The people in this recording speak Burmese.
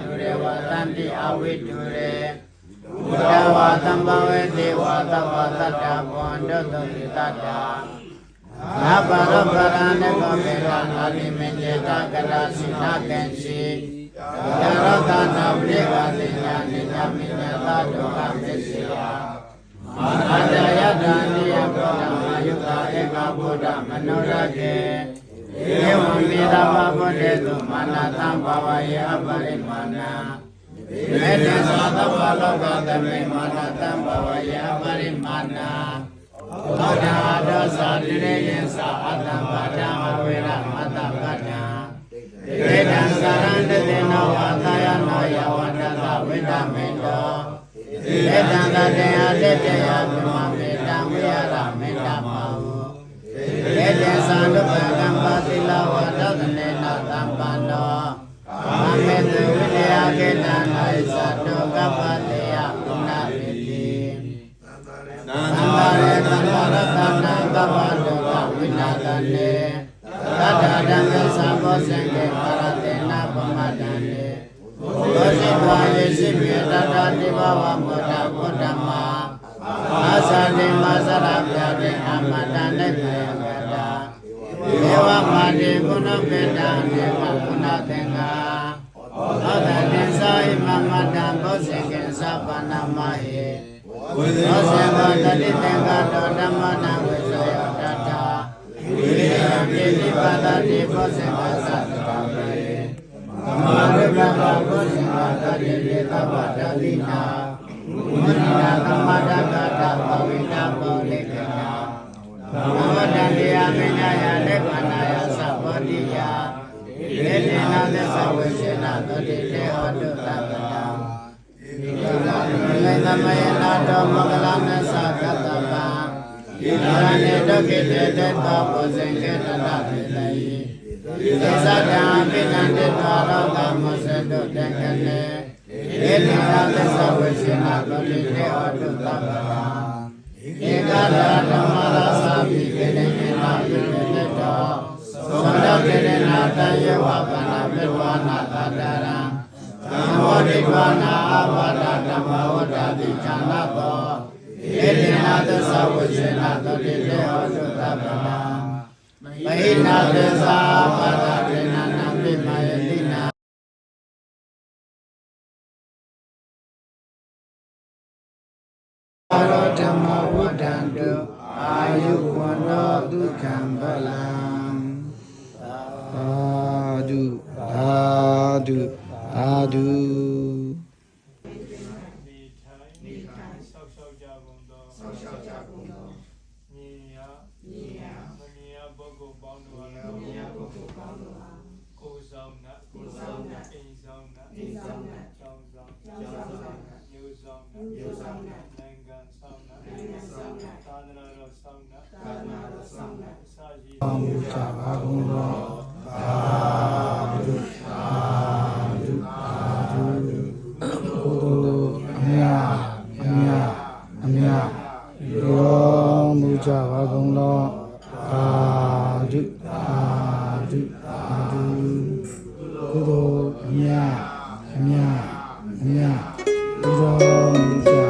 တုရေဝတန္တိအဝိတုရေဘုဒ္ဓဝါသမ္ပဝေဒေဝသဗ္ဗသတ္တဘဝန္တုသုတိတတ္တာနာပါရပရဏေကောမေရောနာတိမေတေတကရာစိနာကံစီယရတနာဝိကသိညာနိညာမိညာသာဒုက္ခသစ္စေယမာနတယတံနိယကောနာယုတာဧကဗုဒ္ဓမနောရကေ ဧဝံမေတ္တာဘဗုဒ္ဓေတုမာနသံဘာဝယေအပရိမာဏမေတ္တာသသဗ္ဗလောကသမေမာနသံဘာဝယေအပရိမာဏသောတာဒောသာတိရေယံသာအတ္တပါဒံအဝေရမတ္တပတ္တံဧတံသရဏတေနောဝါသာယနောယဝန္တသဝိတမေတောဧတံသတေအတတေယဗမမေတံဝိယရမေတ္တမော ဧတံသံဒုပကံပါတိလဝဒသနေနသံပန္နောမမေတုဝိတယကေတံနာယသတုကပ္ပတေယကုဏပိတိနန္သံဃာရေသံဃာရတနာကပ္ပတုကဝိနာတနေသတ္တဓမ္မေသံဘောဇံကေပါရတေနပမတ္တနေဘောဇိဝါယေရှိပြေတတ္တတိဘဝမောတဘုဒ္ဓမာအာသတိမသရပြတိအမတ္တနေပြေကတာဒေဝမာ တိကုဏပေတံဒေဝကုဏသင်္ဃာသောတတိသာဣမမတံဘောဇင်ကေသဗ္ဗနာမဟေဝေသေသောဝစေဘတတိသင်္ကတောဓမ္မနာဝိသောယတတဝိရိယပိပိပတတိဘောဇေကသတ္တပါပေသမာဓိပတဘောဇေကတတိလေသဗ္ဗတတိနာမုနိနာသမတကတပဝိနာပောလိက စေနသတိတေဟောတုသဗ္ဗတံလေသမယနာတောမဂလနသကတ္တပံဣဒရဏေဒုက္ခိတေတေတောပုဇင်ကေတတပိတယိသေသတံပိဏံတေတောရောဂမုစတုတေကနေဧတိနာသစ္စာဝိရှင်နာတောတိတေဟောတုသဗ္ဗတံဧကရာဓမ္မရာသာပိကေနေနာပိကေတေတောသောတကေရနာတယေဝကနာမေဝနာတတရံသံဃော တိဘာနာအဘာဒဓမ္မဝတ္တိဉာဏတောဧတိနာသသဝေဇေနသတိတေဟောတုသဗ္ဗနာမဟိနာသစ္စာဘာဒတေနနာပိမယတိနာအာရောဓမ္မဝတ္တံတုအာယုဝန္တောဒုက္ခံဗလံသာဓုသာဓုသာဓု နေထိုင်နေထိုင်ဆောက်ရှောက်ကြကုန်သောဆောက်ရှောက်ကြကုန်သောမြင်ရမြင်ရမမြင်ရပုဂ္ဂိုလ်ပေါင်းတို့အား လည်းမမြင်ရပုဂ္ဂိုလ်ပေါင်းတို့အားကိုယ်ဆောင်နာကိုယ်ဆောင်နာအိမ်ဆောင်နာအိမ်ဆောင်နာကျောင်းဆောင်ကျောင်းဆောင်နာမျိုးဆောင်နာမျိုးဆောင်နာနိုင်ငံဆောင်နာနိုင်ငံဆောင်နာသာသနာတော်ဆောင်နာသာသနာတော်ဆောင်နာအစာရှိအမှုချပါကုန်သောသာဓုသာဓုသာဓုဘုဒ္ဓတို့အမြအမြအမြရောမူကြပါကုန်သောသာဓုသာ တုအတုကုသိုလ်မြတ်မြတ်မြတ်ဘုရားမြတ်